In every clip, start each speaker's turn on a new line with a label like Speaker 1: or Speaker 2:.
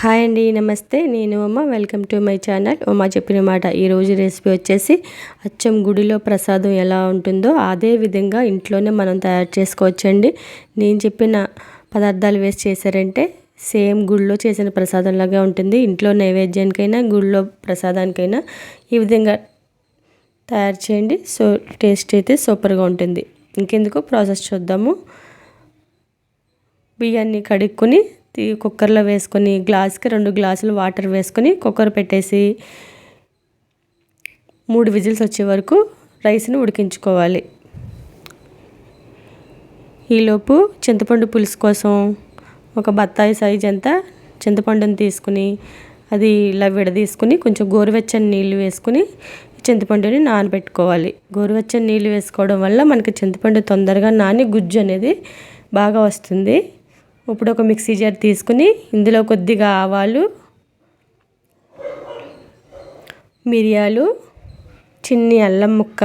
Speaker 1: Hi అండి నమస్తే. నేను Uma. Welcome to my channel. Uma చెప్పిన మాట ఈరోజు రెసిపీ వచ్చేసి అచ్చం గుడిలో ప్రసాదం ఎలా ఉంటుందో అదే విధంగా ఇంట్లోనే మనం తయారు చేసుకోవచ్చండి. నేను చెప్పిన పదార్థాలు వేసి చేశారంటే సేమ్ గుడిలో చేసిన ప్రసాదంలాగా ఉంటుంది. ఇంట్లో నైవేద్యానికైనా గుడిలో ప్రసాదానికైనా ఈ విధంగా తయారు చేయండి. సో టేస్ట్ అయితే సూపర్గా ఉంటుంది. ఇంకెందుకు? ప్రాసెస్ చూద్దాము. బియ్యాన్ని కడుక్కొని కుక్కర్లో వేసుకొని గ్లాస్కి రెండు గ్లాసులు వాటర్ వేసుకొని కుక్కర్ పెట్టేసి మూడు విజిల్స్ వచ్చే వరకు రైస్ని ఉడికించుకోవాలి. ఈలోపు చింతపండు పులుసు కోసం ఒక బత్తాయి సైజ్ అంతా చింతపండుని తీసుకుని అది ఇలా విడదీసుకుని కొంచెం గోరువెచ్చని నీళ్ళు వేసుకుని చింతపండుని నానబెట్టుకోవాలి. గోరువెచ్చని నీళ్ళు వేసుకోవడం వల్ల మనకి చింతపండు తొందరగా నాని గుజ్జు అనేది బాగా వస్తుంది. ఇప్పుడు ఒక మిక్సీ జార్ తీసుకుని ఇందులో కొద్దిగా ఆవాలు మిరియాలు చిన్ని అల్లం ముక్క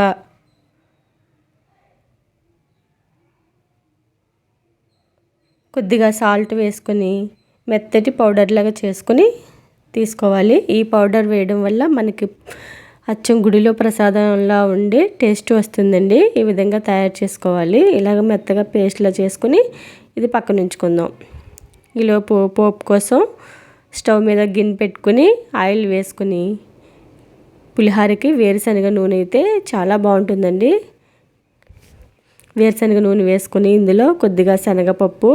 Speaker 1: కొద్దిగా సాల్ట్ వేసుకొని మెత్తటి పౌడర్ లాగా చేసుకొని తీసుకోవాలి. ఈ పౌడర్ వేయడం వల్ల మనకి అచ్చం గుడిలో ప్రసాదంలా ఉండి టేస్ట్ వస్తుందండి. ఈ విధంగా తయారు చేసుకోవాలి. ఇలాగ మెత్తగా పేస్ట్లా చేసుకుని ఇది పక్కన ఉంచుకుందాం. ఈలోపు పోపు కోసం స్టవ్ మీద గిన్నె పెట్టుకుని ఆయిల్ వేసుకుని పులిహారకి వేరుశనగ నూనె అయితే చాలా బాగుంటుందండి. వేరుశనగ నూనె వేసుకుని ఇందులో కొద్దిగా శనగపప్పు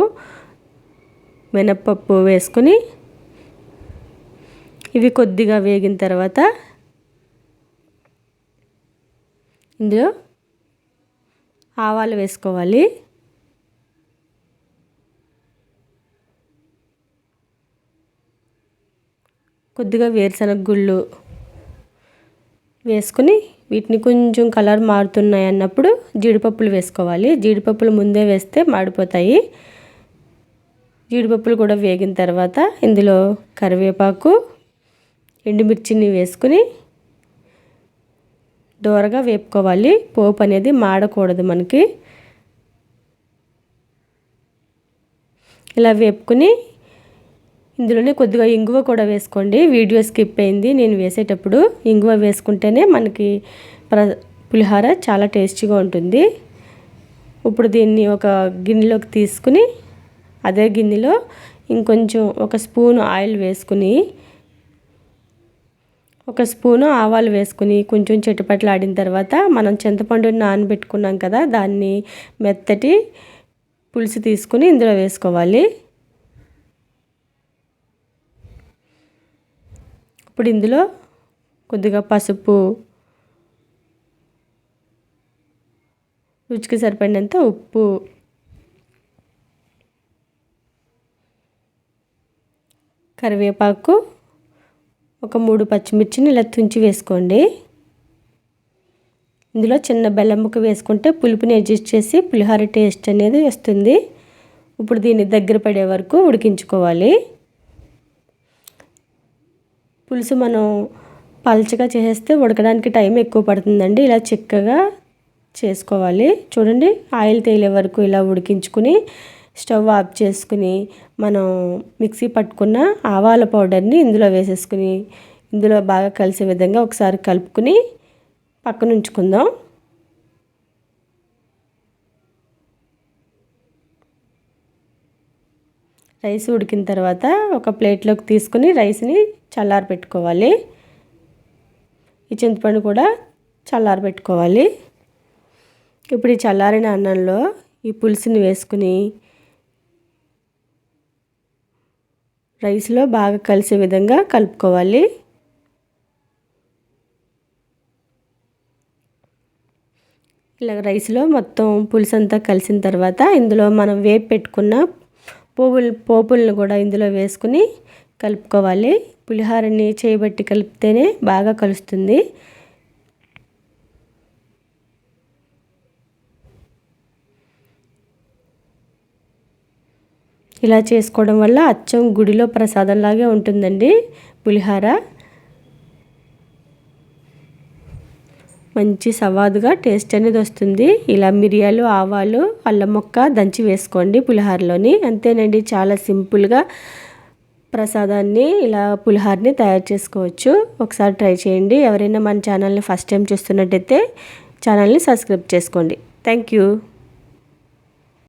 Speaker 1: మినప్పప్పు వేసుకొని ఇవి కొద్దిగా వేగిన తర్వాత ఇందులో ఆవాలు వేసుకోవాలి. కొద్దిగా వేరుశనగ గుళ్ళు వేసుకుని వీటిని కొంచెం కలర్ మారుతున్నాయి అన్నప్పుడు జీడిపప్పులు వేసుకోవాలి. జీడిపప్పులు ముందే వేస్తే మాడిపోతాయి. జీడిపప్పులు కూడా వేగిన తర్వాత ఇందులో కరివేపాకు ఎండుమిర్చిని వేసుకుని దోరగా వేపుకోవాలి. పోపు అనేది మాడకూడదు మనకి. ఇలా వేపుకుని ఇందులోనే కొద్దిగా ఇంగువ కూడా వేసుకోండి. వీడియో స్కిప్ అయింది. నేను వేసేటప్పుడు ఇంగువ వేసుకుంటేనే మనకి ప్ర పులిహార చాలా టేస్టీగా ఉంటుంది. ఇప్పుడు దీన్ని ఒక గిన్నెలోకి తీసుకుని అదే గిన్నెలో ఇంకొంచెం ఒక స్పూన్ ఆయిల్ వేసుకుని ఒక స్పూను ఆవాలు వేసుకుని కొంచెం చెట్టుపట్లు ఆడిన తర్వాత మనం చింతపండుని నానబెట్టుకున్నాం కదా దాన్ని మెత్తటి పులుసు తీసుకుని ఇందులో వేసుకోవాలి. ఇప్పుడు ఇందులో కొద్దిగా పసుపు రుచికి సరిపడినంత ఉప్పు. కరివేపాకు ఒక మూడు పచ్చిమిర్చిని ఇలా తుంచి వేసుకోండి. ఇందులో చిన్న బెల్లం ముక్క వేసుకుంటే పులుపుని అడ్జస్ట్ చేసి పులిహోర టేస్ట్ అనేది వస్తుంది. ఇప్పుడు దీన్ని దగ్గర పడే వరకు ఉడికించుకోవాలి. పులుసు మనం పల్చగా చేసేస్తే ఉడకడానికి టైం ఎక్కువ పడుతుందండి. ఇలా చిక్కగా చేసుకోవాలి. చూడండి ఆయిల్ తేలే వరకు ఇలా ఉడికించుకుని స్టవ్ ఆఫ్ చేసుకుని మనం మిక్సీ పట్టుకున్న ఆవాల పౌడర్ని ఇందులో వేసేసుకుని ఇందులో బాగా కలిసే విధంగా ఒకసారి కలుపుకుని పక్కన ఉంచుకుందాం. రైస్ ఉడికిన తర్వాత ఒక ప్లేట్లోకి తీసుకుని రైస్ని చల్లారి పెట్టుకోవాలి. ఈ చింతపండు కూడా చల్లారి పెట్టుకోవాలి. ఇప్పుడు ఈ చల్లారిన అన్నంలో ఈ పులుసుని వేసుకుని రైస్లో బాగా కలిసే విధంగా కలుపుకోవాలి. ఇలా రైస్లో మొత్తం పులుసు అంతా కలిసిన తర్వాత ఇందులో మనం వేపు పెట్టుకున్న పోపులు పోపులను కూడా ఇందులో వేసుకుని కలుపుకోవాలి. పులిహారని చేయబట్టి కలిపితేనే బాగా కలుస్తుంది. ఇలా చేసుకోవడం వల్ల అచ్చం గుడిలో ప్రసాదంలాగే ఉంటుందండి పులిహార. మంచి సవాదుగా టేస్ట్ అనేది వస్తుంది. ఇలా మిరియాలు ఆవాలు అల్లం మొక్క దంచి వేసుకోండి పులిహారలోని. అంతేనండి చాలా సింపుల్గా ప్రసాదాన్ని ఇలా పులిహార్ని తయారు చేసుకోవచ్చు. ఒకసారి ట్రై చేయండి. ఎవరైనా మన ఛానల్ని ఫస్ట్ టైం చూస్తున్నట్టయితే ఛానల్ని సబ్స్క్రైబ్ చేసుకోండి. Thank you.